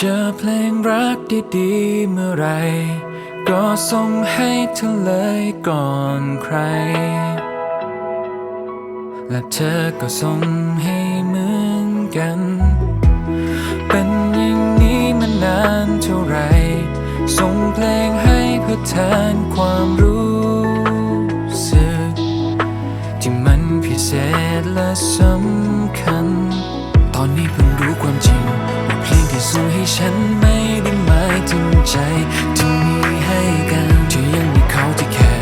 เจอเพลงรักดีๆเมื่อไร ก็ส่งให้เธอเลยก่อนใคร และเธอก็ส่งให้เหมือนกัน เป็นอย่างนี้มานานเท่าไหรส่งเพลงให้เพื่อแทนความรู้สึก ที่มันพิเศษและสำ ส่งให้ฉันไม่ได้หมายถึงใจที่มีให้กันที่ยังมีเขาที่แค่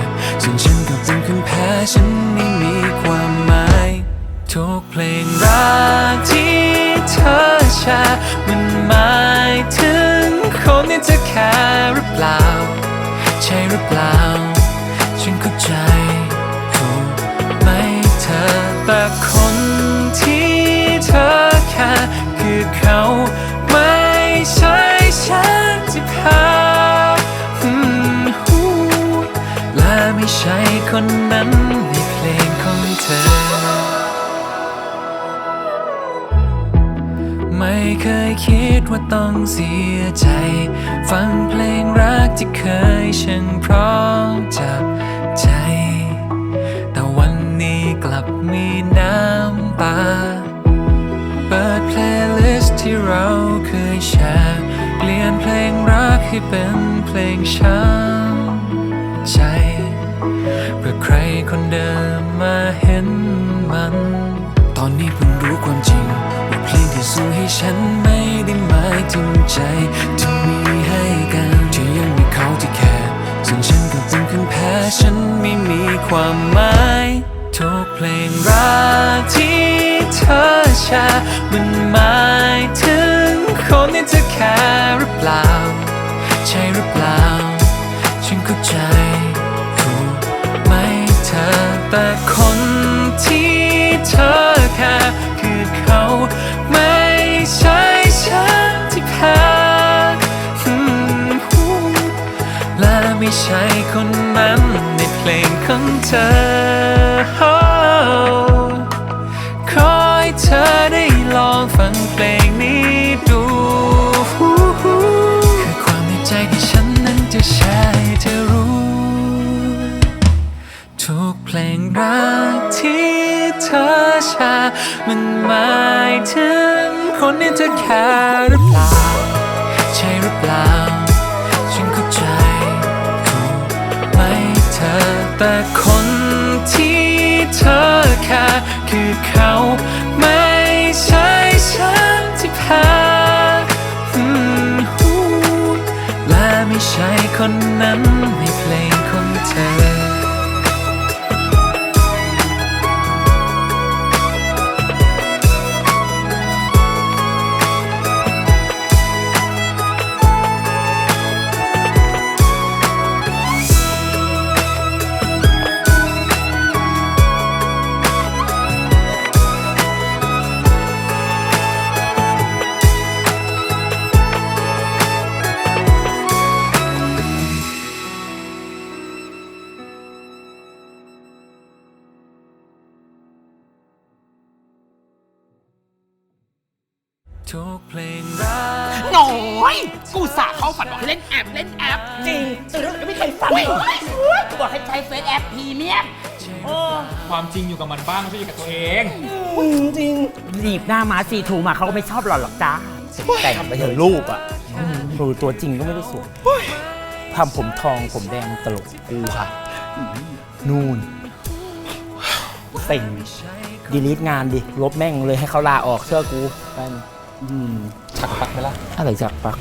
ส่วนฉันก็เป็นคนแพ้ฉันไม่มีความหมายทุกเพลงรักที่เธอแชร์มันหมายถึงคนที่เธอแค่หรือเปล่า ใช่หรือเปล่า ฉันเข้าใจถูกไหมเธอแต่คนที่เธอแค่คือเขา และไม่ใช่คนนั้นในเพลงของเธอ ไม่เคยคิดว่าต้องเสียใจ ฟังเพลงรักที่เคยช่างเพราะจับใจ แต่วันนี้กลับมีน้ำตา เปิดเพลย์ลิสต์ที่เราเคยแชร์เปลี่ยนเพลงรักให้เป็นเพลงช้ำใจ คนเดิมมาเห็นมัน ตอนนี้เพิ่งรู้ความจริง ว่าเพลงที่ส่งให้ฉันไม่ได้หมายถึงใจที่มีให้กันที่ยังมีเขาที่แค่ส่วนฉันก็เป็นคนแพ้ฉันไม่มีความหมายทุกเพลงรักที่เธอแชร์มันหมายถึงคนที่เธอแค่หรือเปล่า ใช่หรือเปล่า ฉันเข้าใจ แต่คนที่เธอแค่คือเขาไม่ใช่ฉันที่แพ้อืมหูและไม่ใช่คนนั้นในเพลงของเธอขอให้เธอได้ลองฟังเพลงนี้ดูคือความในใจที่ฉันนั้นจะแชร์ให้เธอรู้ ทุกเพลงรักที่เธอชร์มันหมายถึงคนที่เธอแค่หรือเปล่า ใช่หรือเปล่า ฉันเข้าใจถูกไหมเธอ แต่คนที่เธอแค่คือเขาไม่ใช่ฉันที่แพ้อืมหูและไม่ใช่คนนั้นในเพลงของเธอ ทุกเพลงรักหน่อย กูสาเข้าฝันบอกให้เล่นแอปเล่นแอป จริงตื่นแล้วก็ไม่เคยฟังกูบอกให้ใช้เฟซแอปพรีเมียมโอ้ความจริงอยู่กับมันบ้างไม่ใช่อยู่กับตัวเองจริงหนีบหน้าม้าซีทูมาเขาก็ไม่ชอบหรอกหรอกจ้าแต่งไปเถอะรูปอะดูตัวจริงก็ไม่ได้สวยทำผมทองผมแดงตลกกูค่ะ นู่นเต็งดีลีทงานดิ ลบแม่งเลยให้เขาลาออกเชื่อกูแม่ง อืมฉักปักไหมล่ะอะไรจากปัก